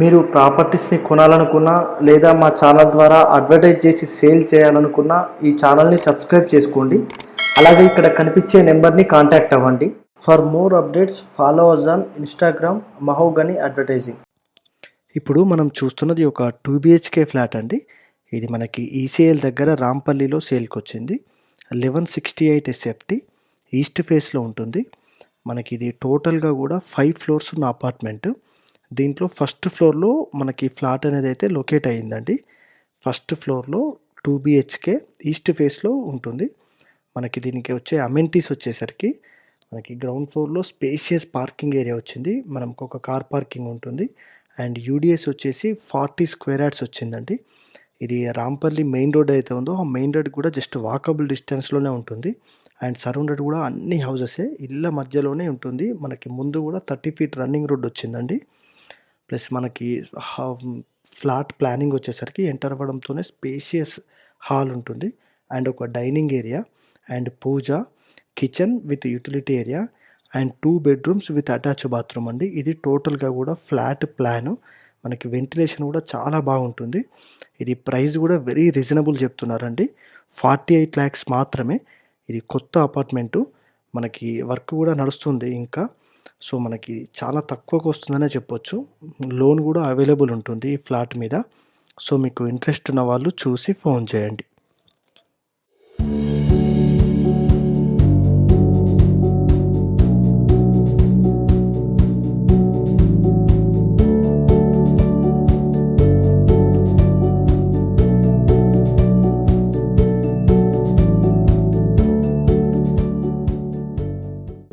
మీరు ప్రాపర్టీస్ని కొనాలనుకున్నా లేదా మా ఛానల్ ద్వారా అడ్వర్టైజ్ చేసి సేల్ చేయాలనుకున్నా ఈ ఛానల్ని సబ్స్క్రైబ్ చేసుకోండి. అలాగే ఇక్కడ కనిపించే నెంబర్ని కాంటాక్ట్ అవ్వండి. For more updates follow us on Instagram Mahogany Advertising. ఇప్పుడు మనం చూస్తున్నది ఒక టూ బిహెచ్కే ఫ్లాట్ అండి. ఇది మనకి ఈసీఎల్ దగ్గర రాంపల్లిలో సేల్కి వచ్చింది eleven sixty eight SFT east ఫేస్లో ఉంటుంది. మనకి ఇది టోటల్గా కూడా ఫైవ్ ఫ్లోర్స్ ఉన్న అపార్ట్మెంట్. దీంట్లో ఫస్ట్ ఫ్లోర్లో మనకి ఫ్లాట్ అనేది అయితే లొకేట్ అయ్యిందండి. ఫస్ట్ ఫ్లోర్లో టూ బిహెచ్కే ఈస్ట్ ఫేస్లో ఉంటుంది. మనకి దీనికి వచ్చే అమెంటీస్ వచ్చేసరికి మనకి గ్రౌండ్ ఫ్లోర్లో స్పేషియస్ పార్కింగ్ ఏరియా వచ్చింది. మనకు ఒక కార్ పార్కింగ్ ఉంటుంది. అండ్ యూడిఎస్ వచ్చేసి ఫార్టీ స్క్వేర్ యార్డ్స్ వచ్చిందండి. ఇది రాంపల్లి మెయిన్ రోడ్ అయితే ఉందో ఆ మెయిన్ రోడ్ కూడా జస్ట్ వాకబుల్ డిస్టెన్స్లోనే ఉంటుంది. అండ్ సరౌండెడ్ కూడా అన్ని హౌజెసే ఇళ్ళ మధ్యలోనే ఉంటుంది. మనకి ముందు కూడా థర్టీ ఫీట్ రన్నింగ్ రోడ్ వచ్చిందండి. ప్లస్ మనకి ఫ్లాట్ ప్లానింగ్ వచ్చేసరికి ఎంటర్ అవ్వడంతోనే స్పేషియస్ హాల్ ఉంటుంది. అండ్ ఒక dining area and puja kitchen with utility area and two bedrooms with attach bathroom అండి. ఇది టోటల్గా కూడా ఫ్లాట్ ప్లాను. మనకి వెంటిలేషన్ కూడా చాలా బాగుంటుంది. ఇది ప్రైస్ కూడా వెరీ రీజనబుల్ చెప్తున్నారండి. ఫార్టీ ఎయిట్ ల్యాక్స్ మాత్రమే. ఇది కొత్త అపార్ట్మెంటు. మనకి వర్క్ కూడా నడుస్తుంది ఇంకా. సో మనకి చాలా తక్కువకు వస్తుందనే చెప్పొచ్చు. లోన్ కూడా అవైలబుల్ ఉంటుంది ఈ ఫ్లాట్ మీద. సో మీకు ఇంట్రెస్ట్ ఉన్న వాళ్ళు చూసి ఫోన్ చేయండి.